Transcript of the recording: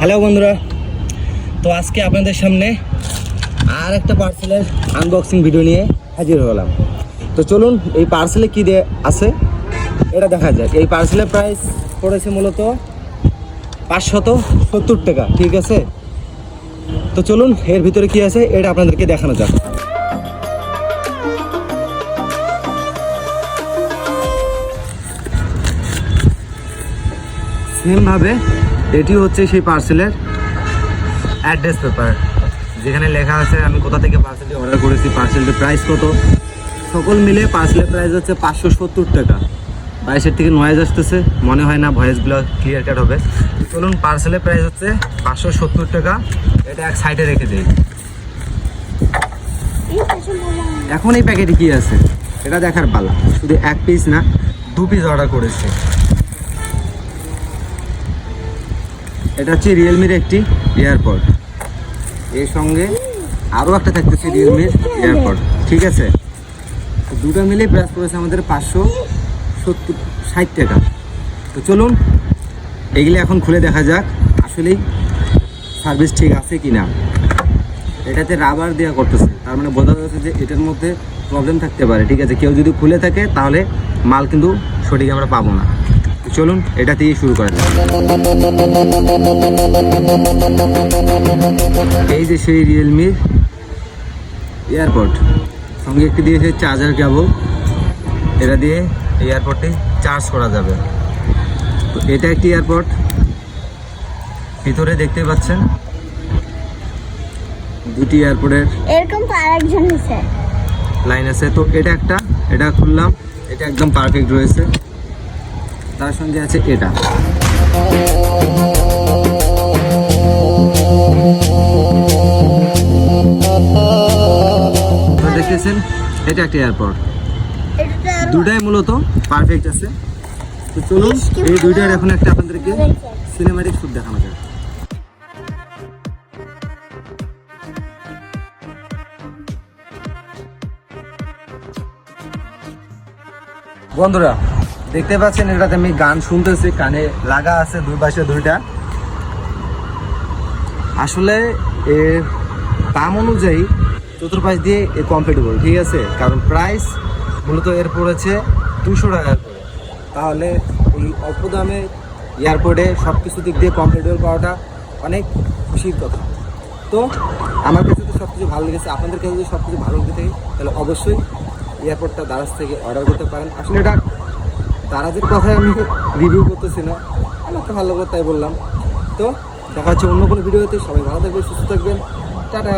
Hello বন্ধুরা। তো আজকে আপনাদের সামনে আর একটা পার্সেলের আনবক্সিং ভিডিও নিয়ে হাজির হলাম। তো চলুন এই পার্সেলে কী দিয়ে আছে, এটা দেখা যায় এই পার্সেলের প্রাইস পড়েছে মূলত পাঁচশত সত্তর টাকা, ঠিক আছে? তো চলুন এর ভিতরে কি আছে, এটা আপনাদেরকে দেখানো যাক। সেমভাবে এটি হচ্ছে সেই পার্সেলের অ্যাড্রেস পেপার। যেখানে লেখা আছে, আমি কোথা থেকে পার্সেলটি অর্ডার করেছি, পার্সেলটির প্রাইস কত। সকল মিলে পার্সেলের প্রাইস হচ্ছে পাঁচশো সত্তর টাকা। বাইশের থেকে নয়েজ আসতেছে। মনে হয় না ভয়েসগুলো ক্লিয়ার কাট হবে। চলুন, পার্সেলের প্রাইস হচ্ছে পাঁচশো সত্তর টাকা। এটা এক সাইডে রেখে দিই। এখন এই প্যাকেটে কি আছে? এটা দেখার পালা। শুধু এক পিস না, দু পিস অর্ডার করেছে। এটা হচ্ছে রিয়েলমির একটি এয়ারপড এর সঙ্গে আরও একটা থাকতেছে রিয়েলমির এয়ারপড ঠিক আছে? দুটো মিলে প্রাইস পড়েছে আমাদের পাঁচশো সত্তর, ষাট টাকা। তো চলুন, এগুলো এখন খুলে দেখা যাক, আসলেই সার্ভিস ঠিক আছে কি না। এটাতে রাবার দেওয়া করতেছে। তার মানে বোঝা যাচ্ছে যে এটার মধ্যে প্রবলেম থাকতে পারে। ঠিক আছে? কেউ যদি খুলে থাকে, তাহলে মাল কিন্তু সঠিক আমরা পাবো না। তো চলুন এটা দিয়ে শুরু করা যাক। এই যে সেই রিয়েলমির এয়ারপড সঙ্গে একটি দিয়েছে চার্জার কেবল এটা দিয়ে এই এয়ারপডটি চার্জ করা যাবে। তো এটা একটি এয়ারপড ভিতরে দেখতে পাচ্ছেন দুটি এয়ারপোর্টের এরকম আরেকজন নিছে লাইন আছে। তো এটা একটা এটা খুললাম এটা একদম পারফেক্ট রয়েছে। তার সঙ্গে আছে এটা। দেখতেছেন এটা একটা এয়ারপোর্ট দুটাই মূলত পারফেক্ট আছে। তো চলুন এই দুইটার এখন একটা আপনাদেরকে সিনেমাটিক শুট দেখানো যায় বন্ধুরা দেখতে পাচ্ছেন, এটাতে আমি গান শুনতেছি, কানে লাগা আছে, দুই পাশে দুইটা। আসলে এর দাম অনুযায়ী চতুর্পাশ দিয়ে এ কমফোর্টেবল ঠিক আছে? কারণ প্রাইস মূলত এর পড়েছে দুশো টাকা করে তাহলে এই অল্প দামে এয়ারপোর্টে সব কিছু দিক দিয়ে কমফোর্টেবল পাওয়াটা অনেক খুশির কথা। তো আমার কাছে তো সব কিছু ভালো লেগেছে, আপনাদের কাছে যদি সব কিছু ভালো লেগে থাকে, তাহলে অবশ্যই এয়ারপোর্টটা দারাজ থেকে অর্ডার করতে পারেন। আসলে এটা দারাজের কথায় আমি রিভিউ করতেছি না। আমার তো ভালো কথাই তাই বললাম। তো, দেখা হচ্ছে অন্য কোনো ভিডিওতে সবাই ভালো থাকবে সুস্থ থাকবেন। টাটা।